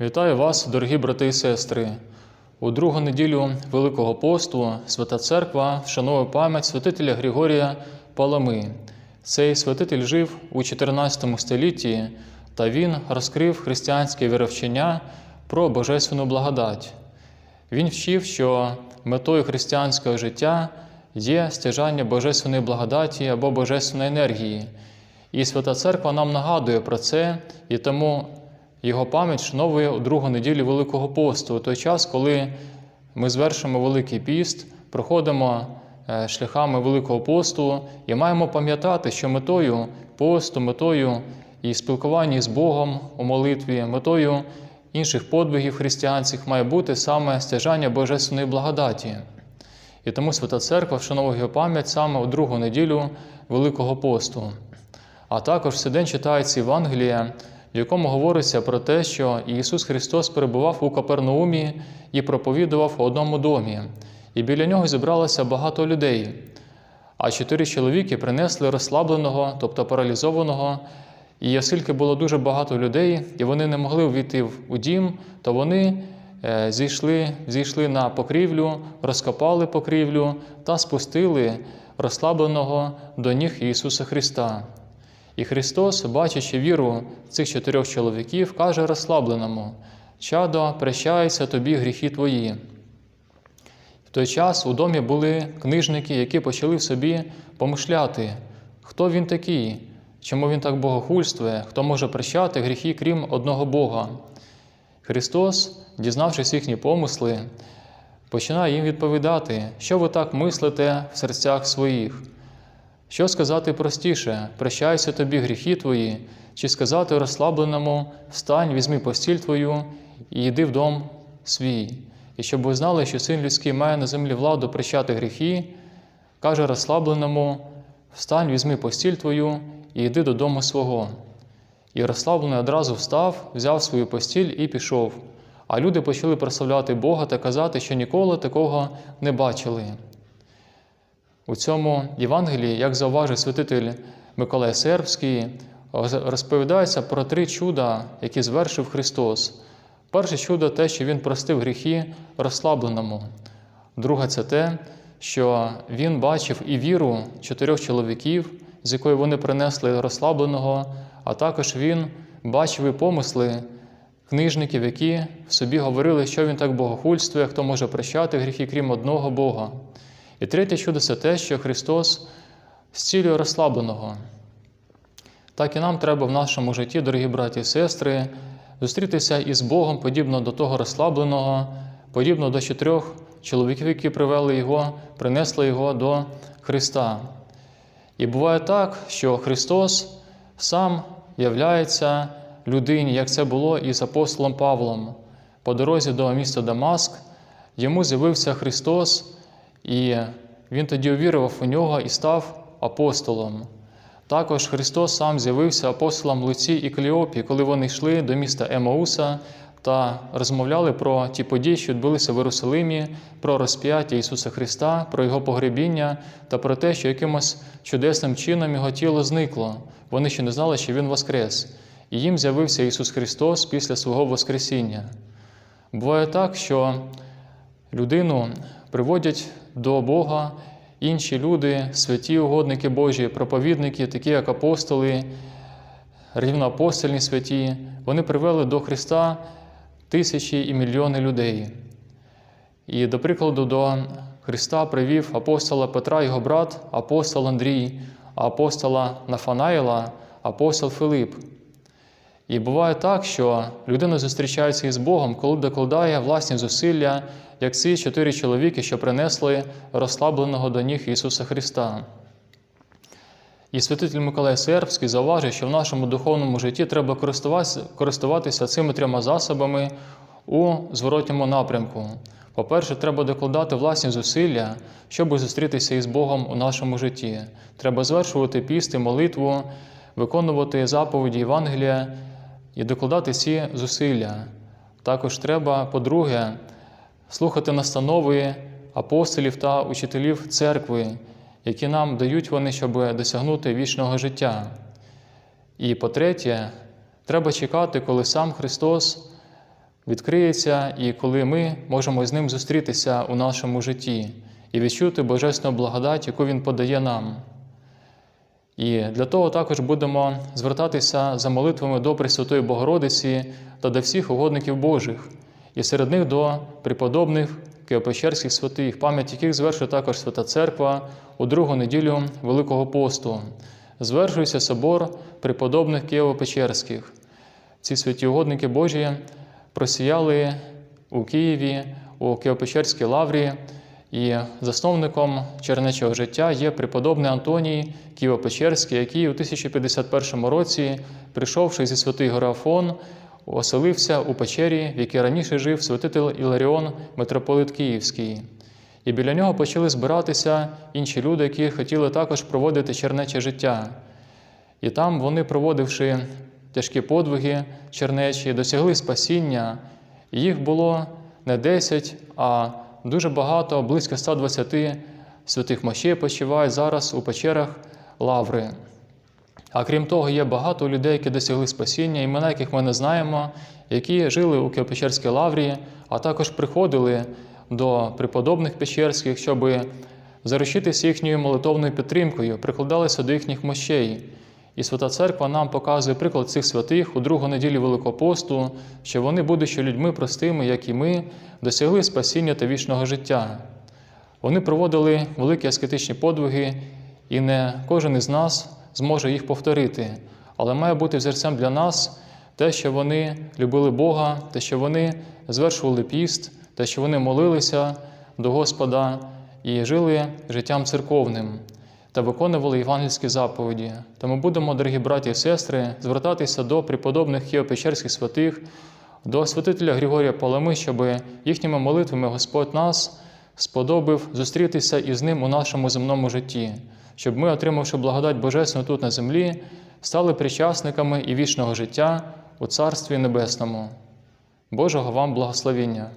Вітаю вас, дорогі брати і сестри. У другу неділю Великого посту Свята Церква вшановує пам'ять святителя Григорія Палами. Цей святитель жив у 14 столітті та він розкрив християнське віровчення про божественну благодать. Він вчив, що метою християнського життя є стяжання божественної благодаті або божественної енергії. І Свята Церква нам нагадує про це, і тому його пам'ять вшановує у другу неділю Великого посту, у той час, коли ми звершимо Великий піст, проходимо е, шляхами Великого посту і маємо пам'ятати, що метою посту, метою і спілкування з Богом у молитві, метою інших подвигів християнських має бути саме стяжання Божественної благодаті. І тому Свята Церква вшановує його пам'ять саме у другу неділю Великого посту. А також в цей день читається Євангелія, в якому говориться про те, що Ісус Христос перебував у Капернаумі і проповідував у одному домі, і біля нього зібралося багато людей. А чотири чоловіки принесли розслабленого, тобто паралізованого. І оскільки було дуже багато людей, і вони не могли війти у дім, то вони е, зійшли, зійшли на покрівлю, розкопали покрівлю та спустили розслабленого до ніг Ісуса Христа. І Христос, бачачи віру цих чотирьох чоловіків, каже розслабленому: Чадо, прощаються тобі гріхи твої. В той час у домі були книжники, які почали в собі помишляти, хто він такий, чому він так богохульствує, хто може прощати гріхи, крім одного Бога. Христос, дізнавшись їхні помисли, починає їм відповідати, що ви так мислите в серцях своїх. Що сказати простіше, прощайся тобі гріхи твої, чи сказати розслабленому, встань, візьми постіль твою і йди в дом свій. І щоб ви знали, що син людський має на землі владу прощати гріхи, каже розслабленому, встань, візьми постіль твою і йди додому свого. І розслаблений одразу встав, взяв свою постіль і пішов. А люди почали прославляти Бога та казати, що ніколи такого не бачили. У цьому Євангелії, як зауважив святитель Миколай Сербський, розповідається про три чуда, які звершив Христос. Перше чудо те, що Він простив гріхи розслабленому. Друге це те, що Він бачив і віру чотирьох чоловіків, з якої вони принесли розслабленого, а також Він бачив і помисли книжників, які в собі говорили, що він так богохульствує, хто може прощати гріхи, крім одного Бога. І третє чудо це те, що Христос зцілює розслабленого. Так і нам треба в нашому житті, дорогі браті і сестри, зустрітися із Богом, подібно до того розслабленого, подібно до чотирьох чоловіків, які привели його, принесли його до Христа. І буває так, що Христос сам являється людині, як це було із апостолом Павлом. По дорозі до міста Дамаск йому з'явився Христос. І він тоді увірував у нього і став апостолом. Також Христос сам з'явився апостолам Луці і Кліопі, коли вони йшли до міста Емауса та розмовляли про ті події, що відбулися в Єрусалимі, про розп'яття Ісуса Христа, про Його погребіння та про те, що якимось чудесним чином Його тіло зникло. Вони ще не знали, що Він воскрес. І їм з'явився Ісус Христос після свого Воскресіння. Буває так, що людину приводять до Бога інші люди, святі угодники Божі, проповідники, такі як апостоли, рівноапостольні святі, вони привели до Христа тисячі і мільйони людей. І, до прикладу, до Христа привів апостола Петра, його брат, апостол Андрій, апостола Нафанаїла, апостол Филип. І буває так, що людина зустрічається із Богом, коли докладає власні зусилля, як ці чотири чоловіки, що принесли розслабленого до ніг Ісуса Христа. І святитель Миколай Сербський зауважує, що в нашому духовному житті треба користуватися, цими трьома засобами у зворотньому напрямку. По-перше, треба докладати власні зусилля, щоб зустрітися із Богом у нашому житті. Треба звершувати пісти, молитву, виконувати заповіді Євангелія і докладати ці зусилля. Також треба, по-друге, слухати настанови апостолів та учителів церкви, які нам дають вони, щоб досягнути вічного життя. І по-третє, треба чекати, коли сам Христос відкриється, і коли ми можемо з ним зустрітися у нашому житті і відчути божественну благодать, яку Він подає нам. І для того також будемо звертатися за молитвами до Пресвятої Богородиці та до всіх угодників Божих, і серед них до преподобних Києво-Печерських святих, пам'ять яких звершує також Свята Церква у другу неділю Великого посту. Звершується собор преподобних Києво-Печерських. Ці святі угодники Божі просіяли у Києві, у Києво-Печерській лаврі, і засновником чернечого життя є преподобний Антоній Києво-Печерський, який у 1051 році, прийшовши зі святий Герафон, оселився у печері, в якій раніше жив святитель Іларіон, митрополит Київський. І біля нього почали збиратися інші люди, які хотіли також проводити чернече життя. І там вони, проводивши тяжкі подвиги чернечі, досягли спасіння. Їх було не 10, а дуже багато, близько 120 святих мощей почивають зараз у печерах Лаври. А крім того, є багато людей, які досягли спасіння, імена яких ми не знаємо, які жили у Києво-Печерській лаврі, а також приходили до преподобних Печерських, щоб заручитися їхньою молитовною підтримкою, прикладалися до їхніх мощей. І Свята Церква нам показує приклад цих святих у другу неділю Великого посту, що вони, будучи людьми простими, як і ми, досягли спасіння та вічного життя. Вони проводили великі аскетичні подвиги, і не кожен із нас зможе їх повторити. Але має бути взірцем для нас те, що вони любили Бога, те, що вони звершували піст, те, що вони молилися до Господа і жили життям церковним та виконували євангельські заповіді. Тому будемо, дорогі браті і сестри, звертатися до преподобних Києво-Печерських святих, до святителя Григорія Палами, щоб їхніми молитвами Господь нас сподобив зустрітися із ним у нашому земному житті, щоб ми, отримавши благодать Божественну тут на землі, стали причасниками і вічного життя у Царстві Небесному. Божого вам благословіння!